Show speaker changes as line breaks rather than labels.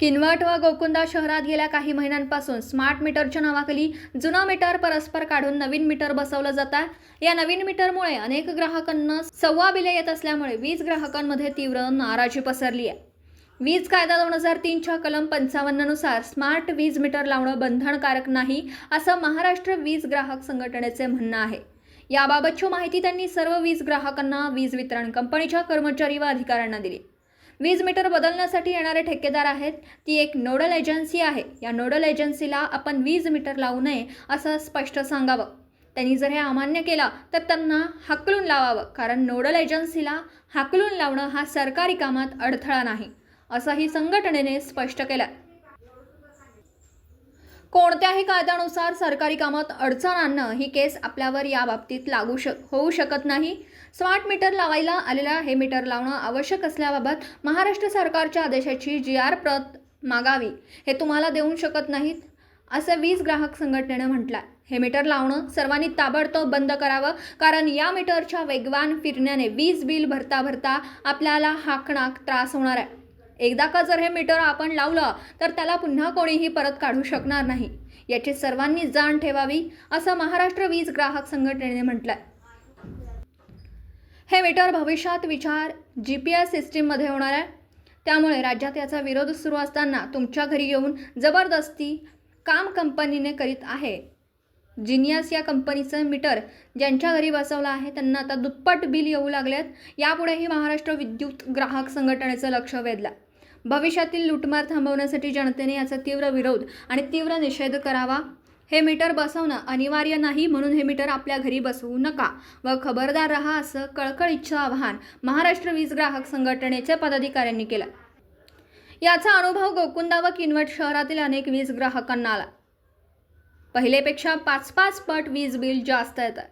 किनवट व गोकुंदा शहरात गेल्या काही महिन्यांपासून स्मार्ट मीटरच्या नावाखाली जुना मीटर परस्पर काढून नवीन मीटर बसवलं जात आहे. या नवीन मीटरमुळे अनेक ग्राहकांना सव्वा बिले येत असल्यामुळे वीज ग्राहकांमध्ये तीव्र नाराजी पसरली आहे. वीज कायदा दोन हजार तीनच्या कलम पंचावन्ननुसार स्मार्ट वीज मीटर लावणं बंधनकारक नाही असं महाराष्ट्र वीज ग्राहक संघटनेचे म्हणणं आहे. याबाबतची माहिती त्यांनी सर्व वीज ग्राहकांना वीज वितरण कंपनीच्या कर्मचारी व अधिकाऱ्यांना दिली. वीज मीटर बदलण्यासाठी येणारे ठेकेदार आहेत. ती एक नोडल एजन्सी आहे. या नोडल एजन्सीला आपण वीज मीटर लावू नये असं स्पष्ट सांगावं. त्यांनी जर हे अमान्य केलं तर त्यांना हाकलून लावावं. कारण नोडल एजन्सीला हाकलून लावणं हा सरकारी कामात अडथळा नाही असंही संघटनेने स्पष्ट केलं कोणत्याही कायद्यानुसार सरकारी कामात अडचण आणणं ही केस आपल्यावर या बाबतीत लागू शक होऊ शकत नाही. स्मार्ट मीटर लावायला आलेला हे मीटर लावणं आवश्यक असल्याबाबत महाराष्ट्र सरकारच्या आदेशाची जी आर प्रत मागावी हे तुम्हाला देऊ शकत नाहीत असं वीज ग्राहक संघटनेनं म्हटलं हे मीटर लावणं सर्वांनी ताबडतोब बंद करावं कारण या मीटरच्या वेगवान फिरण्याने वीज बिल भरता भरता आपल्याला हाकणाक त्रास होणार आहे. एकदा का जर हे मीटर आपण लावलं तर त्याला पुन्हा कोणीही परत काढू शकणार नाही. याची सर्वांनी जाण ठेवावी असं महाराष्ट्र वीज ग्राहक संघटनेने म्हटलंय. हे मीटर भविष्यात विचार जी पी एस सिस्टीममध्ये होणार आहे. त्यामुळे राज्यात याचा विरोध सुरू असताना तुमच्या घरी येऊन जबरदस्ती काम कंपनीने करीत आहे. जिनियस या कंपनीचं मीटर ज्यांच्या घरी बसवलं आहे त्यांना आता दुप्पट बिल येऊ लागलेत. यापुढेही महाराष्ट्र विद्युत ग्राहक संघटनेचं लक्ष वेधलं. भविष्यातील लूटमार थांबवण्यासाठी जनतेने याचा तीव्र विरोध आणि तीव्र निषेध करावा. हे मीटर बसवणं अनिवार्य नाही म्हणून हे मीटर आपल्या घरी बसवू नका व खबरदार रहा असं कळकळीचं आवाहन महाराष्ट्र वीज ग्राहक संघटनेच्या पदाधिकाऱ्यांनी केलं. याचा अनुभव गोकुंदा व किनवट शहरातील अनेक वीज ग्राहकांना आला. पहिलेपेक्षा पाच पाच पट वीज बिल जास्त येतात.